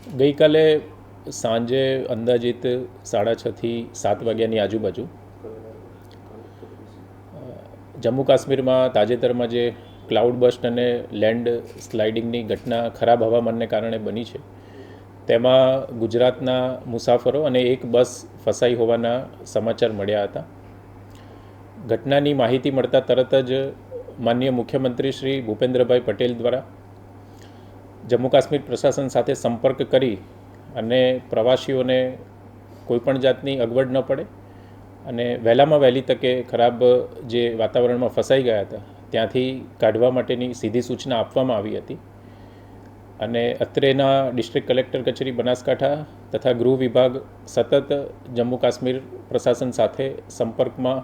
ગઈકાલે સાંજે અંદાજિત સાડા છથી સાત વાગ્યાની આજુબાજુ જમ્મુ કાશ્મીરમાં તાજેતરમાં જે ક્લાઉડ બસ્ટ અને લેન્ડ સ્લાઇડિંગની ઘટના ખરાબ હવામાનને કારણે બની છે, તેમાં ગુજરાતના મુસાફરો અને એક બસ ફસાઈ હોવાના સમાચાર મળ્યા હતા. ઘટનાની માહિતી મળતા તરત જ માનનીય મુખ્યમંત્રી શ્રી ભૂપેન્દ્રભાઈ પટેલ દ્વારા જમ્મુ કાશ્મીર પ્રશાસન સાથે સંપર્ક કરી અને પ્રવાસીઓને કોઈપણ જાતની અગવડ ન પડે અને વહેલામાં વહેલી તકે ખરાબ જે વાતાવરણમાં ફસાઈ ગયા હતા, ત્યાંથી કાઢવા માટેની સીધી સૂચના આપવામાં આવી હતી. અને અત્રેના ડિસ્ટ્રિક્ટ કલેક્ટર કચેરી બનાસકાંઠા તથા ગૃહ વિભાગ સતત જમ્મુ કાશ્મીર પ્રશાસન સાથે સંપર્કમાં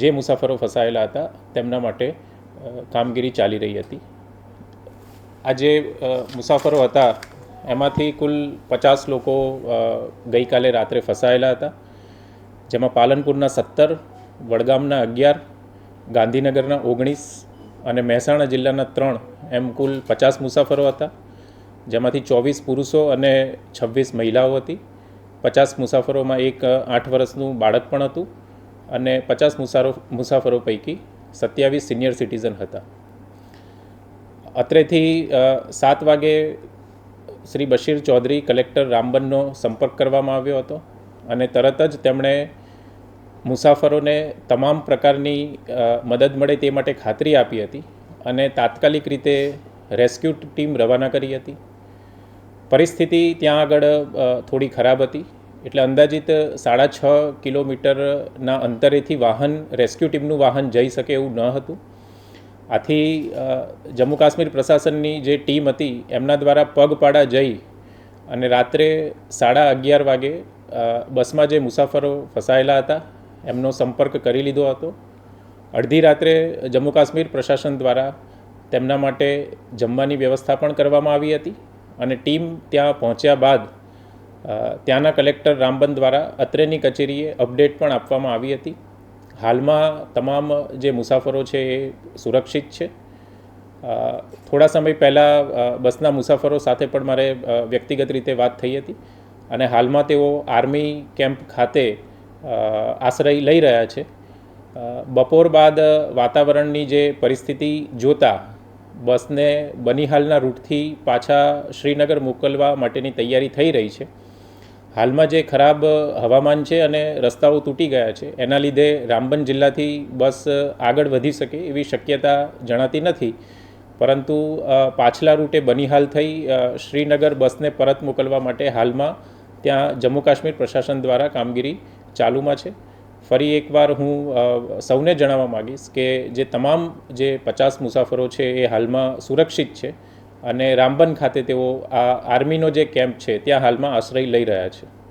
જે મુસાફરો ફસાયેલા હતા, તેમના માટે કામગીરી ચાલી રહી હતી. આ જે મુસાફરો હતા, એમાંથી કુલ પચાસ લોકો ગઈકાલે રાત્રે ફસાયેલા હતા. જેમાં પાલનપુરના સત્તર, વડગામના અગિયાર, ગાંધીનગરના ઓગણીસ અને મહેસાણા જિલ્લાના ત્રણ એમ કુલ પચાસ મુસાફરો હતા. જેમાંથી ચોવીસ પુરુષો અને છવ્વીસ મહિલાઓ હતી. પચાસ મુસાફરોમાં એક આઠ વર્ષનું બાળક પણ હતું અને પચાસ મુસારો, મુસાફરો પૈકી સત્યાવીસ સિનિયર સિટીઝન હતા. અત્રેથી સાત વાગે શ્રી બશીર ચૌધરી કલેક્ટર રામબનનો સંપર્ક કરવામાં આવ્યો હતો અને તરત જ તેમણે મુસાફરોને તમામ પ્રકારની મદદ મળે તે માટે ખાતરી આપી હતી અને તાત્કાલિક રીતે રેસ્ક્યુ ટીમ રવાના કરી હતી. પરિસ્થિતિ ત્યાં આગળ થોડી ખરાબ હતી એટલે અંદાજિત સાડા છ કિલોમીટરના અંતરેથી વાહન, રેસ્ક્યુ ટીમનું વાહન જઈ શકે એવું ન હતું. આથી જમ્મુ કાશ્મીર પ્રશાસનની જે ટીમ હતી, એમના દ્વારા પગપાળા જઈ અને રાત્રે સાડા અગિયાર વાગે બસમાં જે મુસાફરો ફસાયેલા હતા, એમનો સંપર્ક કરી લીધો હતો. અડધી રાત્રે જમ્મુ કાશ્મીર પ્રશાસન દ્વારા તેમના માટે જમવાની વ્યવસ્થા પણ કરવામાં આવી હતી અને ટીમ ત્યાં પહોંચ્યા બાદ ત્યાંના કલેક્ટર રામબન દ્વારા અત્રેની કચેરીએ અપડેટ પણ આપવામાં આવી હતી. હાલમાં તમામ જે મુસાફરો છે એ સુરક્ષિત છે. થોડા સમય પહેલાં બસના મુસાફરો સાથે પણ મારે વ્યક્તિગત રીતે વાત થઈ હતી અને હાલમાં તેઓ આર્મી કેમ્પ ખાતે આશ્રય લઈ રહ્યા છે. બપોર બાદ વાતાવરણની જે પરિસ્થિતિ જોતા બસને બનિહાલના રૂટથી પાછા શ્રીનગર મોકલવા માટેની તૈયારી થઈ રહી છે. હાલમાં જે ખરાબ હવામાન છે અને રસ્તાઓ તૂટી ગયા છે, એના લીધે રામબન જિલ્લાથી બસ આગળ વધી શકે એવી શક્યતા જણાતી નથી. પરંતુ પાછલા રૂટે બનિહાલ થઈ શ્રીનગર બસને પરત મોકલવા માટે હાલમાં ત્યાં જમ્મુ કાશ્મીર પ્રશાસન દ્વારા કામગીરી ચાલુમાં છે. ફરી એકવાર હું સૌને જણાવવા માગીશ કે જે તમામ જે પચાસ મુસાફરો છે એ હાલમાં સુરક્ષિત છે. અને રામબન ખાતે તેઓ આ આર્મીનો જે કેમ્પ છે, ત્યાં હાલમાં આશ્રય લઈ રહ્યા છે.